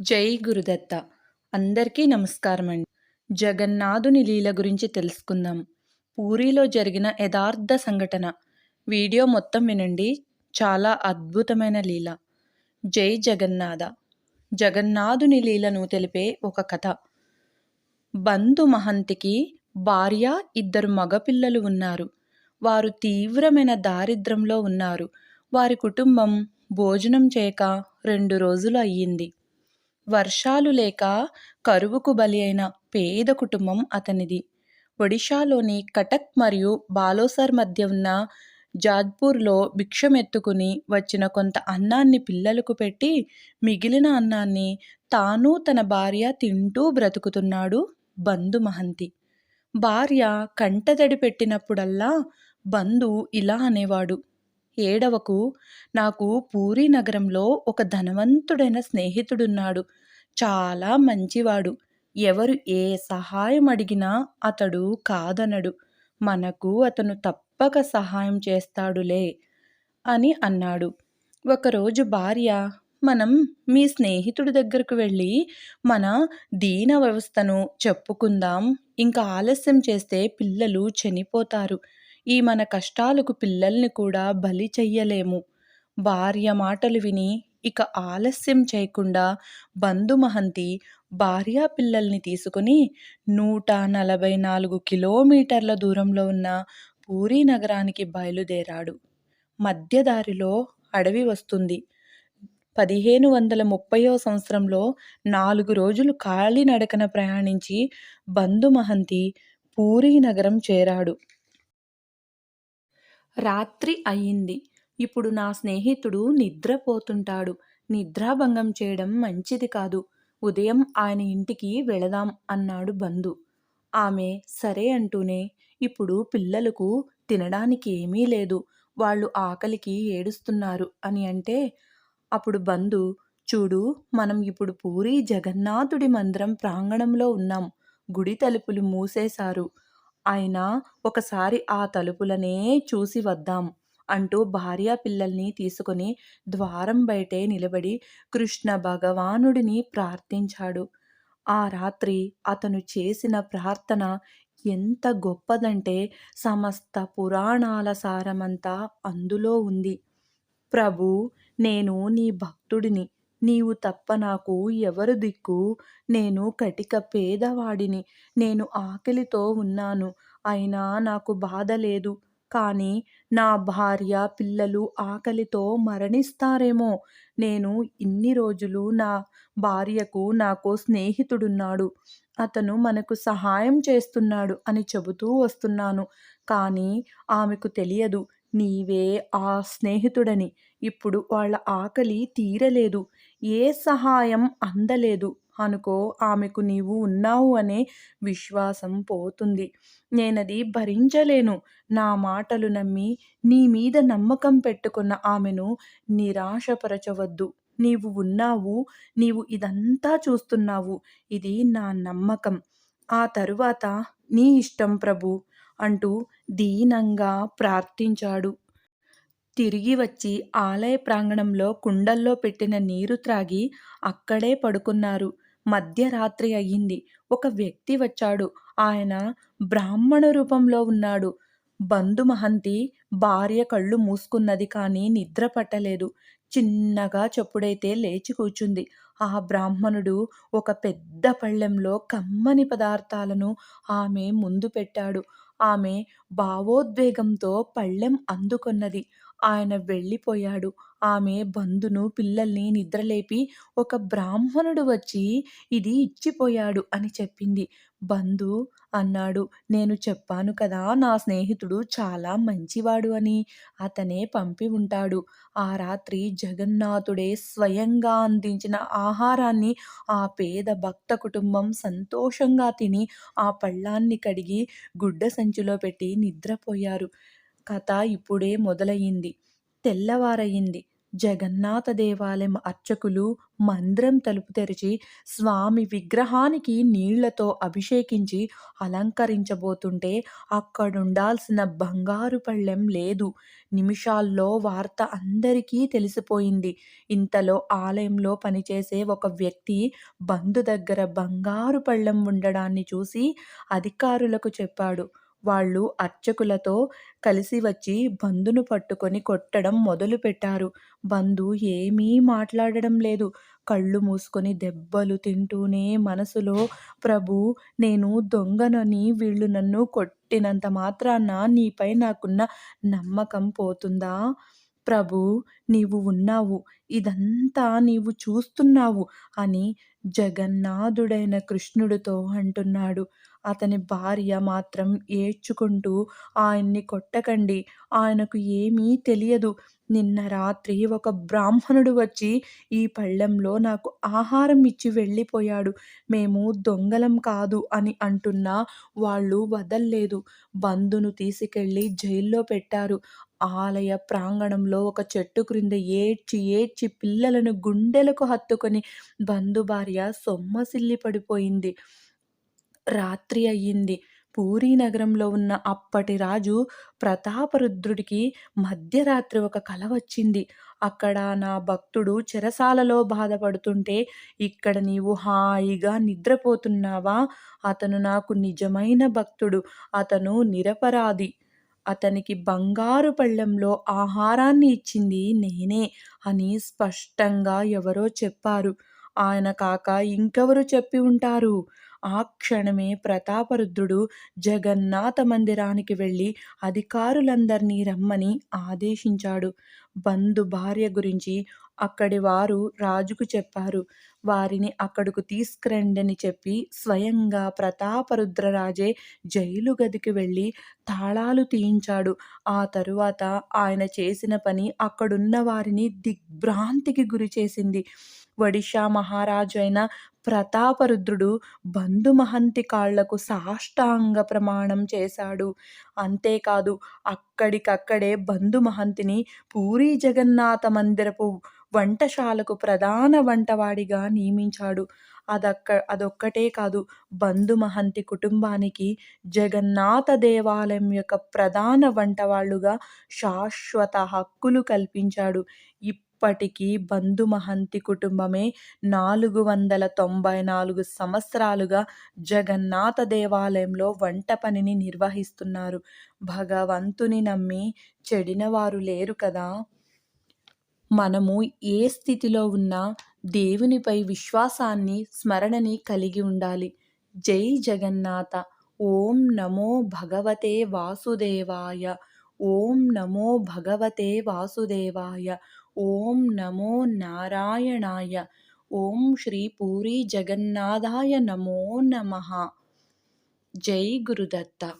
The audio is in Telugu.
జై గురుదత్త. అందరికీ నమస్కారం అండి జగన్నాథుని లీల గురించి తెలుసుకుందాం. పూరిలో జరిగిన యథార్థ సంఘటన. వీడియో మొత్తం వినండి. చాలా అద్భుతమైన లీల. జై జగన్నాథ. జగన్నాథుని లీలను తెలిపే ఒక కథ. బంధు మహంతికి భార్య ఇద్దరు మగపిల్లలు ఉన్నారు. వారు తీవ్రమైన దారిద్రంలో ఉన్నారు. వారి కుటుంబం భోజనం చేయక రెండు రోజులు అయ్యింది. వర్షాలు లేక కరువుకు బలి అయిన పేద కుటుంబం అతనిది. ఒడిషాలోని కటక్ మరియు బాలోసర్ మధ్య ఉన్న జాజ్పూర్లో భిక్షమెత్తుకుని వచ్చిన కొంత అన్నాన్ని పిల్లలకు పెట్టి మిగిలిన అన్నాన్ని తాను తన భార్య తింటూ బ్రతుకుతున్నాడు బంధు మహంతి. భార్య కంటతడి పెట్టినప్పుడల్లా బంధు ఇలా అనేవాడు ఏడవకు. నాకు పూరీ నగరంలో ఒక ధనవంతుడైన స్నేహితుడున్నాడు. చాలా మంచివాడు. ఎవరు ఏ సహాయం అడిగినా అతడు కాదనడు. మనకు అతను తప్పక సహాయం చేస్తాడులే అని అన్నాడు. ఒకరోజు భార్య మనం మీ స్నేహితుడి దగ్గరకు వెళ్ళి మన దీన వ్యవస్థను చెప్పుకుందాం. ఇంకా ఆలస్యం చేస్తే పిల్లలు చనిపోతారు. ఈ మన కష్టాలకు పిల్లల్ని కూడా బలి చెయ్యలేము. భార్య మాటలు విని ఇక ఆలస్యం చేయకుండా బంధుమహంతి భార్యా పిల్లల్ని తీసుకుని నూట నలభై నాలుగు కిలోమీటర్ల దూరంలో ఉన్న పూరీ నగరానికి బయలుదేరాడు. మధ్యదారిలో అడవి వస్తుంది. పదిహేను వందల ముప్పయో సంవత్సరంలో నాలుగు రోజులు కాలినడకన ప్రయాణించి బంధుమహంతి పూరీ నగరం చేరాడు. రాత్రి అయింది ఇప్పుడు నా స్నేహితుడు నిద్రపోతుంటాడు. నిద్రాభంగం చేయడం మంచిది కాదు. ఉదయం ఆయన ఇంటికి వెళదాం అన్నాడు బంధు. ఆమె సరే అంటూనే ఇప్పుడు పిల్లలకు తినడానికి ఏమీ లేదు. వాళ్ళు ఆకలికి ఏడుస్తున్నారు అని అంటే అప్పుడు బంధు చూడు మనం ఇప్పుడు పూరి జగన్నాథుడి మందిరం ప్రాంగణంలో ఉన్నాం. గుడి తలుపులు మూసేశారు. అయినా ఒకసారి ఆ తలుపులనే చూసి వద్దాం అంటూ భార్యా పిల్లల్ని తీసుకుని ద్వారం బయటే నిలబడి కృష్ణ భగవానుడిని ప్రార్థించాడు. ఆ రాత్రి అతను చేసిన ప్రార్థన ఎంత గొప్పదంటే సమస్త పురాణాల సారమంతా అందులో ఉంది. ప్రభు నేను నీ భక్తుడిని. నీవు తప్ప నాకు ఎవరు దిక్కు? నేను కటిక పేదవాడిని. నేను ఆకలితో ఉన్నాను. అయినా నాకు బాధ లేదు. కానీ నా భార్య పిల్లలు ఆకలితో మరణిస్తారేమో. నేను ఇన్ని రోజులు నా భార్యకు నాకు స్నేహితుడున్నాడు. అతను మనకు సహాయం చేస్తున్నాడు అని చెబుతూ వస్తున్నాను. కానీ ఆమెకు తెలియదు. నీవే ఆ స్నేహితుడని. ఇప్పుడు వాళ్ళ ఆకలి తీరలేదు. ఏ సహాయం అందలేదు. అనుకో ఆమెకు నీవు ఉన్నావు అనే విశ్వాసం పోతుంది. నేనది భరించలేను. నా మాటలు నమ్మి నీ మీద నమ్మకం పెట్టుకున్న ఆమెను నిరాశపరచవద్దు. నీవు ఉన్నావు నీవు ఇదంతా చూస్తున్నావు. ఇది నా నమ్మకం. ఆ తరువాత నీ ఇష్టం ప్రభు అంటూ దీనంగా ప్రార్థించాడు తిరిగి వచ్చి ఆలయ ప్రాంగణంలో కుండల్లో పెట్టిన నీరు త్రాగి అక్కడే పడుకున్నారు. మధ్యరాత్రి అయ్యింది. ఒక వ్యక్తి వచ్చాడు. ఆయన బ్రాహ్మణ రూపంలో ఉన్నాడు. బంధు మహంతి భార్య కళ్ళు మూసుకున్నది కానీ నిద్ర పట్టలేదు. చిన్నగా చెప్పుడైతే లేచి కూర్చుంది. ఆ బ్రాహ్మణుడు ఒక పెద్ద పళ్ళెంలో కమ్మని పదార్థాలను ఆమె ముందు పెట్టాడు. ఆమె భావోద్వేగంతో పళ్ళెం అందుకొన్నది. ఆయన వెళ్ళిపోయాడు. ఆమె బంధును పిల్లల్ని నిద్రలేపి ఒక బ్రాహ్మణుడు వచ్చి ఇది ఇచ్చిపోయాడు అని చెప్పింది. బంధు అన్నాడు నేను చెప్పాను కదా నా స్నేహితుడు చాలా మంచివాడు అని. అతనే పంపి ఉంటాడు. ఆ రాత్రి జగన్నాథుడే స్వయంగా అందించిన ఆహారాన్ని ఆ పేద భక్త కుటుంబం సంతోషంగా తిని ఆ పళ్ళాన్ని కడిగి గుడ్డ సంచిలో పెట్టి నిద్రపోయారు. కథ ఇప్పుడే మొదలయ్యింది. తెల్లవారయింది జగన్నాథ దేవాలయం అర్చకులు మందిరం తలుపు తెరిచి స్వామి విగ్రహానికి నీళ్ళతో అభిషేకించి అలంకరించబోతుంటే అక్కడుండాల్సిన బంగారు పళ్ళెం లేదు. నిమిషాల్లో వార్త అందరికీ తెలిసిపోయింది. ఇంతలో ఆలయంలో పనిచేసే ఒక వ్యక్తి బంధు దగ్గర బంగారు పళ్ళెం ఉండడాన్ని చూసి అధికారులకు చెప్పాడు. వాళ్ళు అర్చకులతో కలిసి వచ్చి బంధును పట్టుకొని కొట్టడం మొదలుపెట్టారు. బంధు ఏమీ మాట్లాడడం లేదు. కళ్ళు మూసుకొని దెబ్బలు తింటూనే మనసులో ప్రభు నేను దొంగనని వీళ్ళు నన్ను కొట్టినంత మాత్రాన నీపై నాకున్న నమ్మకం పోతుందా? ప్రభూ నీవు ఉన్నావు. ఇదంతా నీవు చూస్తున్నావు అని జగన్నాథుడైన కృష్ణుడితో అంటున్నాడు. అతని భార్య మాత్రం ఏడ్చుకుంటూ ఆయన్ని కొట్టకండి. ఆయనకు ఏమీ తెలియదు. నిన్న రాత్రి ఒక బ్రాహ్మణుడు వచ్చి ఈ పళ్ళెంలో నాకు ఆహారం ఇచ్చి వెళ్ళిపోయాడు. మేము దొంగలం కాదు అని అంటున్నా వాళ్ళు వదల్లేదు. బంధును తీసుకెళ్ళి జైల్లో పెట్టారు. ఆలయ ప్రాంగణంలో ఒక చెట్టు క్రింద ఏడ్చి ఏడ్చి పిల్లలను గుండెలకు హత్తుకొని బంధు భార్య సొమ్మసిల్లి పడిపోయింది. రాత్రి అయ్యింది. పూరీ నగరంలో ఉన్న అప్పటి రాజు ప్రతాపరుద్రుడికి మధ్యరాత్రి ఒక కల వచ్చింది. అక్కడ నా భక్తుడు చెరసాలలో బాధపడుతుంటే ఇక్కడ నీవు హాయిగా నిద్రపోతున్నావా? అతను నాకు నిజమైన భక్తుడు. అతను నిరపరాధి. అతనికి బంగారు పళ్ళెంలో ఆహారాన్ని ఇచ్చింది నేనే అని స్పష్టంగా ఎవరో చెప్పారు. ఆయన కాక ఇంకెవరు చెప్పి ఉంటారు? ఆ క్షణమే ప్రతాపరుద్రుడు జగన్నాథ మందిరానికి వెళ్ళి అధికారులందరినీ రమ్మని ఆదేశించాడు. బంధు భార్య గురించి అక్కడి వారు రాజుకు చెప్పారు. వారిని అక్కడకు తీసుకురండని చెప్పి స్వయంగా ప్రతాపరుద్రరాజే జైలు గదికి వెళ్ళి తాళాలు తీయించాడు. ఆ తరువాత ఆయన చేసిన పని అక్కడున్న వారిని దిగ్భ్రాంతికి గురి చేసింది. ఒడిషా మహారాజు అయిన ప్రతాపరుద్రుడు బంధుమహంతి కాళ్ళకు సాష్టాంగ ప్రమాణం చేశాడు. అంతేకాదు అక్కడికక్కడే బంధుమహంతిని పూరీ జగన్నాథ మందిరపు వంటశాలకు ప్రధాన వంటవాడిగా నియమించాడు. అదక్క అదొక్కటే కాదు బంధుమహంతి కుటుంబానికి జగన్నాథ దేవాలయం యొక్క ప్రధాన వంటవాళ్ళుగా శాశ్వత హక్కులు కల్పించాడు. ఇప్పటికీ బంధు మహంతి కుటుంబమే నాలుగు వందల తొంభై నాలుగు సంవత్సరాలుగా జగన్నాథ దేవాలయంలో వంట పనిని నిర్వహిస్తున్నారు. భగవంతుని నమ్మి చెడినవారు లేరు కదా. మనము ఏ స్థితిలో ఉన్నా దేవునిపై విశ్వాసాన్ని స్మరణని కలిగి ఉండాలి. జై జగన్నాథ. ఓం నమో భగవతే వాసుదేవాయ. ఓం నమో భగవతే వాసుదేవాయ. ॐ नमो नारायणाय। ॐ श्रीपूरीजगन्नाथाय नमो नमः। जै गुरुदत्त।